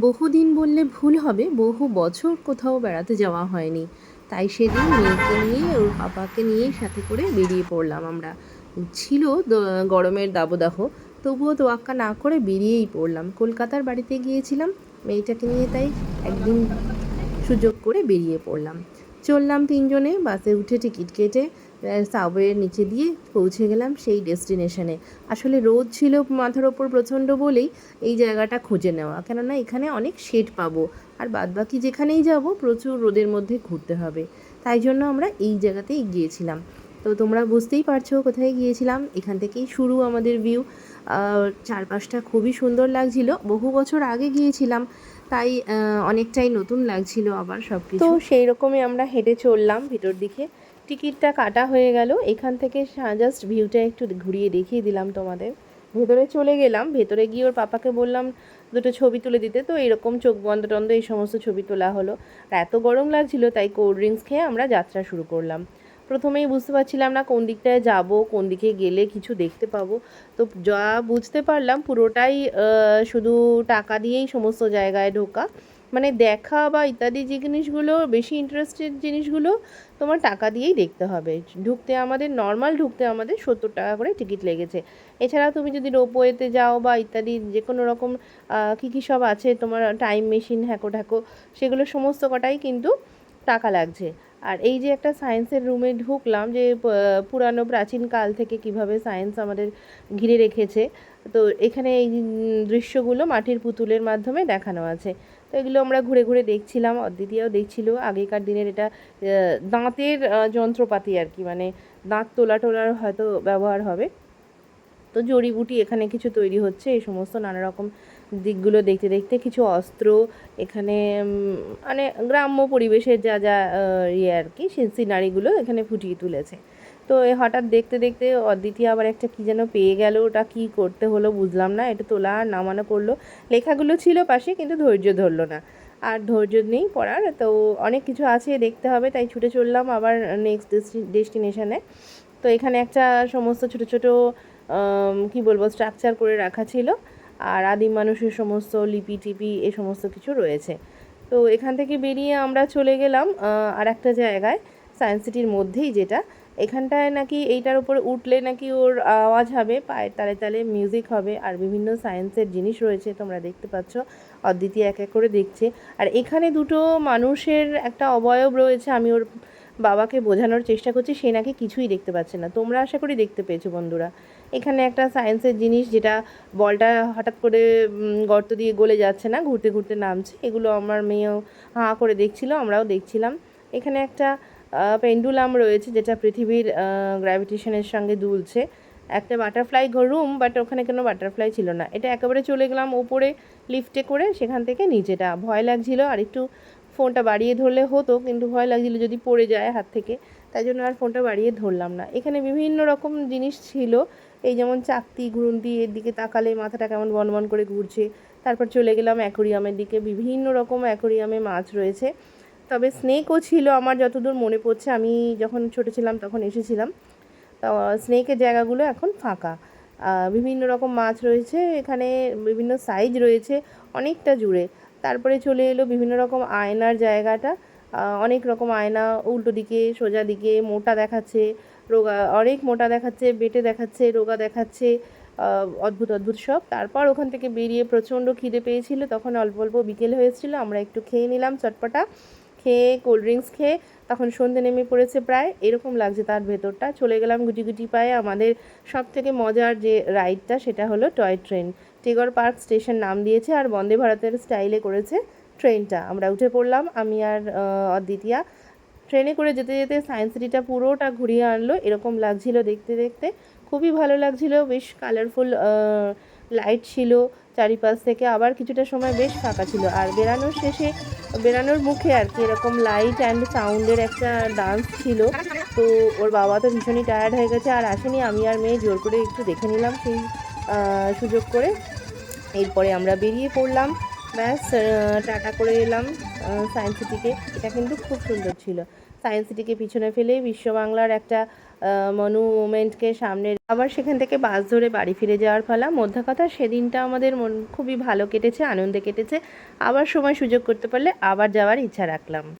বহুদিন বললে ভুল হবে, বহু বছর কোথাও বেড়াতে যাওয়া হয়নি। তাই সেদিন মেয়েকে নিয়ে ওর পাপাকে নিয়ে সাথে করে বেরিয়ে পড়লাম আমরা। ছিল গরমের দাবদাহ, তবুও তোয়াক্কা না করে বেরিয়েই পড়লাম। কলকাতার বাড়িতে গিয়েছিলাম, মেয়েটাকে নিয়ে তাই একদিন সুযোগ করে বেরিয়ে পড়লাম। চললাম তিনজনে, বাসে উঠে টিকিট কেটে সাবওয়ের নিচে দিয়ে পৌঁছে গেলাম সেই ডেস্টিনেশনে আসলে রোদ ছিল মাথার ওপর প্রচণ্ড বলেই এই জায়গাটা খুঁজে নেওয়া। কেননা এখানে অনেক শেড পাবো। আর বাদবাকি যেখানেই যাব প্রচুর রোদের মধ্যে ঘুরতে হবে। তাই জন্য আমরা এই জায়গাতেই গিয়েছিলাম। তো তোমরা বুঝতেই পারছ কোথায় গিয়েছিলাম। এখান থেকেই শুরু আমাদের ভিউ চারপাশটা খুবই সুন্দর লাগছিল। বহু বছর আগে গিয়েছিলাম, তাই অনেকটাই নতুন লাগছিল আবার সব কিছু তো সেই রকমই আমরা হেঁটে চললাম ভিতর দিকে। টিকিটটা কাটা হয়ে গেল। এখান থেকে জাস্ট ভিউটা একটু ঘুরিয়ে দেখিয়ে দিলাম তোমাদের। ভেতরে চলে গেলাম, ভেতরে গিয়ে ওর পাপাকে বললাম দুটো ছবি তুলে দিতে। তো এরকম চোখ বন্ধ টন্ধ এই সমস্ত ছবি তোলা হলো। আর এত গরম লাগছিল, তাই কোল্ড ড্রিঙ্কস খেয়ে আমরা যাত্রা শুরু করলাম। প্রথমেই বুঝতে পারছিলাম না কোন দিকটায় যাব, কোন দিকে গেলে কিছু দেখতে পাবো। তো যা বুঝতে পারলাম পুরোটাই শুধু টাকা দিয়েই সমস্ত জায়গায় ঢোকা। মানে দেখা বা ইত্যাদি যে জিনিসগুলো, বেশি ইন্টারেস্টেড জিনিসগুলো তোমার টাকা দিয়েই দেখতে হবে। ঢুকতে আমাদের নর্মাল ঢুকতে আমাদের সত্তর টাকা করে টিকিট লেগেছে। এছাড়া তুমি যদি রোপওয়েতে যাও বা ইত্যাদি যে কোনো রকম কী কী সব আছে তোমার টাইম মেশিন হ্যাকো ঢ্যাকো সেগুলো সমস্ত কটাই কিন্তু টাকা লাগছে। আর এই যে একটা সায়েন্সের রুমে ঢুকলাম যে পুরানো প্রাচীন কাল থেকে কীভাবে সায়েন্স আমাদের ঘিরে রেখেছে, তো এখানে এই দৃশ্যগুলো মাটির পুতুলের মাধ্যমে দেখানো আছে। তো এগুলো আমরা ঘুরে ঘুরে দেখছিলাম, অদ্বিতীয়াও দেখছিল। আগেকার দিনের এটা দাঁতের যন্ত্রপাতি আর কি মানে দাঁত তোলা টোলার হয়তো ব্যবহার হবে। তো জড়িবুটি এখানে কিছু তৈরি হচ্ছে, এই সমস্ত নানা রকম দিকগুলো দেখতে দেখতে কিছু অস্ত্র, এখানে মানে গ্রাম্য পরিবেশের যা যা ইয়ে আর কি সিনারিগুলো এখানে ফুটিয়ে তুলেছে। তো এ হঠাৎ দেখতে দেখতে অদ্বিতীয় আবার একটা কী যেন পেয়ে গেল, ওটা কী করতে হলো বুঝলাম না, এটা তোলা আর নামানো করল লেখাগুলো ছিল পাশে, কিন্তু ধৈর্য ধরলো না। আর ধৈর্য নেই পড়ার, তো অনেক কিছু আছে, দেখতে হবে, তাই ছুটে চললাম আবার নেক্সট ডেস্টিনেশনে তো এখানে একটা সমস্ত ছোট ছোট কি বলব স্ট্রাকচার করে রাখা ছিল। আর আদিম মানুষের সমস্ত লিপি টিপি, এ সমস্ত কিছু রয়েছে। তো এখান থেকে বেরিয়ে আমরা চলে গেলাম আর একটা জায়গায় সায়েন্স সিটির মধ্যেই যেটা। এখানটায় নাকি এইটার উপরে উঠলে নাকি ওর আওয়াজ হবে, পায়ের তালে তালে মিউজিক হবে, আর বিভিন্ন সায়েন্সের জিনিস রয়েছে তোমরা দেখতে পাচ্ছ। অদ্বিতীয় এক এক করে দেখছে। আর এখানে দুটো মানুষের একটা অবয়ব রয়েছে, আমি ওর বাবাকে বোঝানোর চেষ্টা করছি, সে নাকি কিছুই দেখতে পাচ্ছে না। তোমরা আশা করি দেখতে পেয়েছ বন্ধুরা। এখানে একটা সায়েন্সের জিনিস যেটা বলটা হঠাৎ করে গর্ত দিয়ে গলে যাচ্ছে না, ঘুরতে ঘুরতে নামছে। এগুলো আমার মেয়েও হাঁ করে দেখছিল, আমরাও দেখছিলাম। এখানে একটা পেন্ডুলাম রয়েছে যেটা পৃথিবীর গ্র্যাভিটেশনের সঙ্গে দুলছে। একটা বাটারফ্লাই রুম বাট ওখানে কোনো বাটারফ্লাই ছিল না। এটা একেবারে চলে গেলাম ওপরে লিফটে করে, সেখান থেকে নিচেটা ভয় লাগছিল আর একটু ফোনটা বাড়িয়ে ধরলে হতো, কিন্তু ভয় লাগছিল যদি পড়ে যায় হাত থেকে। তাই জন্য আর ফোনটা বাড়িয়ে ধরলাম না। এখানে বিভিন্ন রকম জিনিস ছিল। এই যেমন চাকতি, ঘুরন্তি, এর দিকে তাকালে মাথাটা কেমন বন বন করে ঘুরছে। তারপর চলে গেলাম অ্যাকোরিয়ামের দিকে। বিভিন্ন রকম অ্যাকোরিয়ামে মাছ রয়েছে। তবে স্নেকও ছিল, আমার যতদূর মনে পড়ছে, আমি যখন ছোটো ছিলাম তখন এসেছিলাম। স্নেকের জায়গাগুলো এখন ফাঁকা। বিভিন্ন রকম মাছ রয়েছে, এখানে বিভিন্ন সাইজ রয়েছে, অনেকটা জুড়ে। তারপরে চলে এলো বিভিন্ন রকম আয়নার জায়গাটা। অনেক রকম আয়না, উল্টো দিকে, সোজা দিকে, মোটা দেখাচ্ছে, রোগা, অনেক মোটা দেখাচ্ছে, বেটে দেখাচ্ছে, রোগা দেখাচ্ছে অদ্ভুত অদ্ভুত সব। তারপর ওখান থেকে বেরিয়ে প্রচণ্ড খিদে পেয়েছিল, তখন অল্প অল্প বিকেল হয়েছিল আমরা একটু খেয়ে নিলাম চটপটা। খেয়ে কোল্ড ড্রিঙ্কস খেয়ে তখন সন্ধে নেমে পড়েছে প্রায়। এরকম লাগছে তার ভেতরটা। চলে গেলাম গুটি গুটি পায়ে। আমাদের সব থেকে মজার যে রাইডটা সেটা হলো toy train Tagore park station নাম দিয়েছে আর বন্দে ভারতের স্টাইলে করেছে ট্রেনটা আমরা উঠে পড়লাম। আমি আর অদ্বিতীয়া। ট্রেনে করে যেতে যেতে সায়েন্স সিটিটা পুরোটা ঘুরিয়ে আনলো। এরকম লাগছিল দেখতে দেখতে। খুবই ভালো লাগছিল। বেশ কালারফুল লাইট ছিল চারিপাশ থেকে, আবার কিছুটা সময় বেশ ফাঁকা ছিল। আর বেরানোর শেষে বেরানোর মুখে আর কি এরকম লাইট অ্যান্ড সাউন্ডের একটা ডান্স ছিল। তো ওর বাবা তো ভীষণই টায়ার্ড হয়ে গেছে। আর আসেনি, আমি আর মেয়ে জোর করে একটু দেখে নিলাম সেই সুযোগ করে। এরপরে আমরা বেরিয়ে পড়লাম। ব্যাস টাটা করে এলাম সায়েন্স সিটিকে এটা কিন্তু খুব সুন্দর ছিল। সায়েন্স সিটিকে পিছনে ফেলে বিশ্ব বাংলার একটা মনুমেন্টকে সামনে আবার সেখান থেকে বাস ধরে বাড়ি ফিরে যাওয়ার ফলা মধ্য কথা, সেদিনটা আমাদের মন খুবই ভালো কেটেছে, আনন্দে কেটেছে। আবার সময় সুযোগ করতে পারলে আবার যাওয়ার ইচ্ছা রাখলাম।